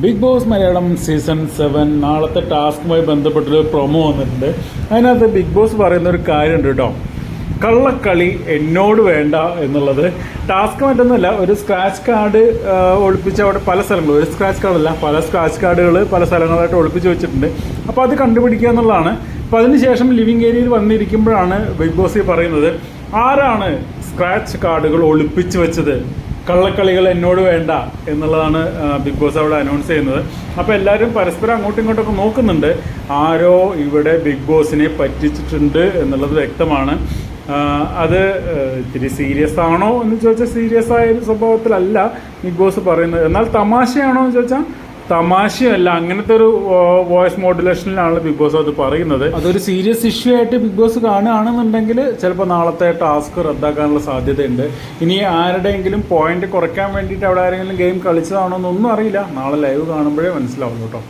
Big boss Malayalam season seven നാളത്തെ ടാസ്കുമായി ബന്ധപ്പെട്ടൊരു promo വന്നിട്ടുണ്ട്. അതിനകത്ത് ബിഗ് ബോസ് പറയുന്ന ഒരു കാര്യമുണ്ട് കേട്ടോ. കള്ളക്കളി എന്നോട് വേണ്ട എന്നുള്ളത്. ടാസ്ക് മറ്റൊന്നുമല്ല ഒരു സ്ക്രാച്ച് കാർഡ് ഒളിപ്പിച്ച് അവിടെ പല സ്ഥലങ്ങളും. ഒരു സ്ക്രാച്ച് കാർഡല്ല പല സ്ക്രാച്ച് കാർഡുകൾ പല സ്ഥലങ്ങളായിട്ട് ഒളിപ്പിച്ച് വെച്ചിട്ടുണ്ട്. അപ്പോൾ അത് കണ്ടുപിടിക്കുക എന്നുള്ളതാണ്. അപ്പോൾ അതിനുശേഷം ലിവിങ് ഏരിയയിൽ വന്നിരിക്കുമ്പോഴാണ് ബിഗ് ബോസ് പറയുന്നത്. ആരാണ് സ്ക്രാച്ച് കാർഡുകൾ ഒളിപ്പിച്ചു വെച്ചത്? കള്ളക്കളികൾ എന്നോട് വേണ്ട എന്നുള്ളതാണ് ബിഗ് ബോസ് അവിടെ അനൗൺസ് ചെയ്യുന്നത്. അപ്പോൾ എല്ലാവരും പരസ്പരം അങ്ങോട്ടും ഇങ്ങോട്ടൊക്കെ നോക്കുന്നുണ്ട്. ആരോ ഇവിടെ ബിഗ് ബോസിനെ പറ്റിച്ചിട്ടുണ്ട് എന്നുള്ളത് വ്യക്തമാണ്. അത് ഇത്തിരി സീരിയസ് ആണോ എന്ന് ചോദിച്ചാൽ സീരിയസ് ആയ ഒരു സ്വഭാവത്തിലല്ല ബിഗ് ബോസ് പറയുന്നത്. എന്നാൽ തമാശയാണോ എന്ന് ചോദിച്ചാൽ തമാശയല്ല അങ്ങനത്തെ ഒരു വോയിസ് മോഡുലേഷനിലാണ് ബിഗ് ബോസ് അത് പറയുന്നത്. അതൊരു സീരിയസ് ഇഷ്യൂ ആയിട്ട് ബിഗ് ബോസ് കാണുകയാണെന്നുണ്ടെങ്കിൽ ചിലപ്പോൾ നാളത്തെ ടാസ്ക് റദ്ദാക്കാനുള്ള സാധ്യതയുണ്ട്. ഇനി ആരുടെയെങ്കിലും പോയിന്റ് കുറയ്ക്കാൻ വേണ്ടിയിട്ട് അവിടെ ആരെങ്കിലും ഗെയിം കളിച്ചതാണോ എന്നൊന്നും അറിയില്ല. നാളെ ലൈവ് കാണുമ്പോഴേ മനസ്സിലാവുള്ളൂ കേട്ടോ.